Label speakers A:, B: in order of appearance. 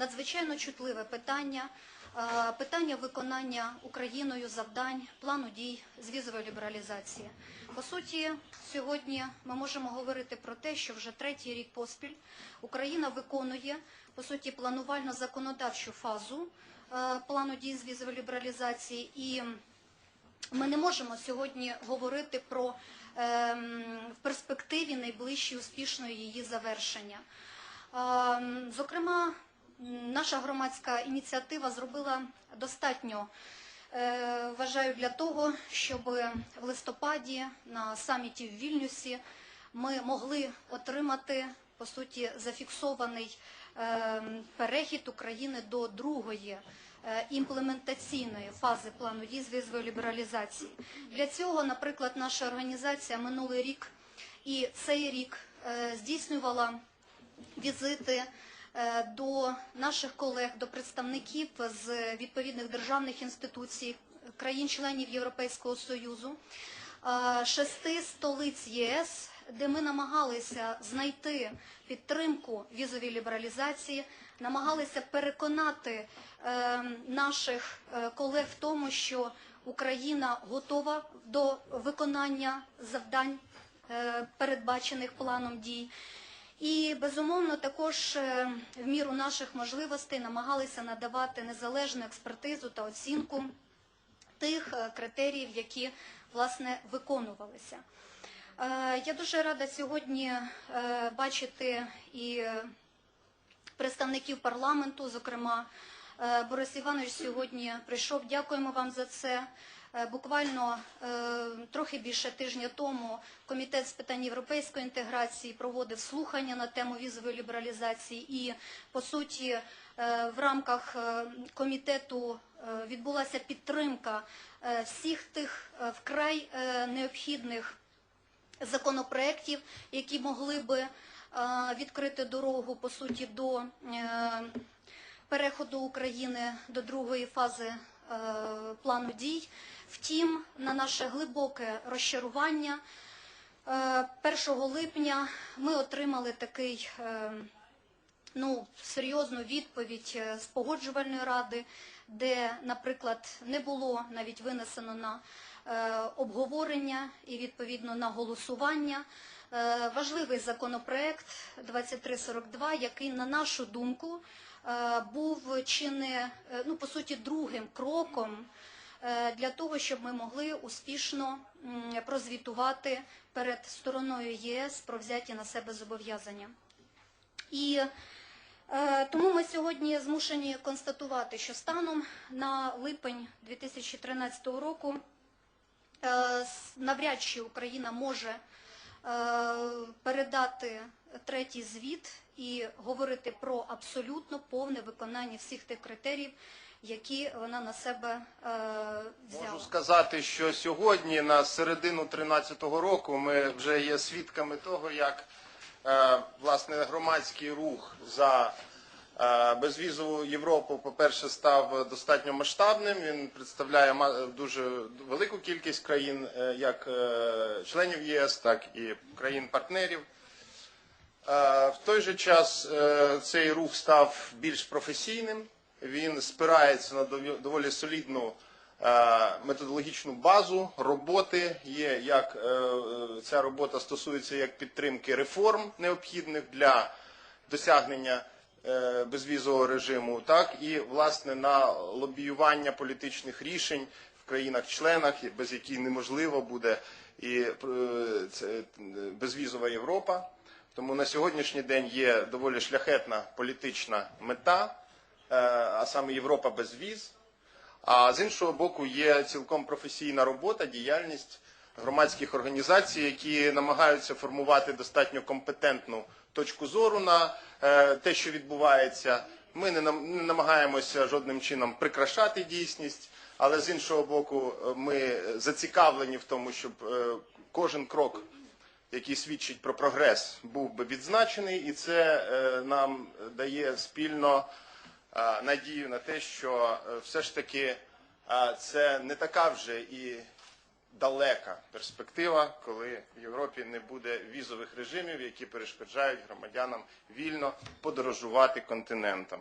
A: надзвичайно чутливе питання, е, питання виконання Україною завдань плану дій з візової лібералізації. По суті, сьогодні ми можемо говорити про те, що вже третій рік поспіль Україна виконує по суті планувально законодавчу фазу е, плану дій з візової лібералізації і ми не можемо сьогодні говорити про ем, в перспективі найближчі успішної її завершення. Ем, Зокрема, наша громадська ініціатива зробила достатньо, е, вважаю, для того, щоб в листопаді на саміті в Вільнюсі ми могли отримати по суті зафіксований ем, перехід України до другої е, імплементаційної фази плану дій з візової лібералізації. Для цього, наприклад, наша організація минулий рік і цей рік е, здійснювала візити е, до наших колег, до представників з відповідних державних інституцій, країн-членів Європейського Союзу, е, шести столиць ЄС, де ми намагалися знайти підтримку візовій лібералізації, намагалися переконати е, наших е, колег в тому, що Україна готова до виконання завдань, е, передбачених планом дій. І безумовно також е, в міру наших можливостей намагалися надавати незалежну експертизу та оцінку тих е, критеріїв, які власне виконувалися. Е, Я дуже рада сьогодні бачити і представників парламенту, зокрема Борис Іванович сьогодні прийшов. Дякуємо вам за це. Е, Буквально е, трохи більше тижня тому комітет з питань європейської інтеграції проводив слухання на тему візової лібералізації, і по суті е, в рамках комітету відбулася підтримка всіх тих вкрай необхідних законопроєктів, які могли би відкрити дорогу по суті до переходу України до другої фази плану дій. Втім, на наше глибоке розчарування, е, 1 липня ми отримали такий е, ну, серйозну відповідь е, з погоджувальної ради, де, наприклад, не було навіть винесено на е, обговорення і відповідно на голосування. Е, важливий законопроект 2342, який, на нашу думку, е, був чи не, е, ну, по суті, другим кроком е, для того, щоб ми могли успішно прозвітувати перед стороною ЄС про взяті на себе зобов'язання. І е, тому ми сьогодні змушені констатувати, що станом на липень 2013 року е, навряд чи Україна може е, передати третій звіт і говорити про абсолютно повне виконання всіх тих критеріїв, які вона на себе е, взяла.
B: Можу сказати, що сьогодні, на середину 2013 року, ми вже є свідками того, як е, власне громадський рух за е, безвізову Європу, по-перше, став достатньо масштабним. Він представляє дуже велику кількість країн, е, як е, членів ЄС, так і країн-партнерів. В той же час е, цей рух став більш професійним. Він спирається на доволі солідну методологічну базу роботи. Є як ця робота стосується як підтримки реформ необхідних для досягнення безвізового режиму, так і власне на лобіювання політичних рішень в країнах-членах, без яких неможливо буде і е, е, безвізова Європа. Тому на сьогоднішній день є доволі шляхетна політична мета, е, а саме Європа без віз. А з іншого боку, є цілком професійна робота, діяльність громадських організацій, які намагаються формувати достатньо компетентну точку зору на е, те, що відбувається. Ми не нам- не намагаємося жодним чином прикрашати дійсність, але з іншого боку, е, ми зацікавлені в тому, щоб е, кожен крок який свідчить про прогрес, був би відзначений, і це нам дає спільно надію на те, що все ж таки це не така вже і далека перспектива, коли в Європі не буде візових режимів, які перешкоджають громадянам вільно подорожувати континентом.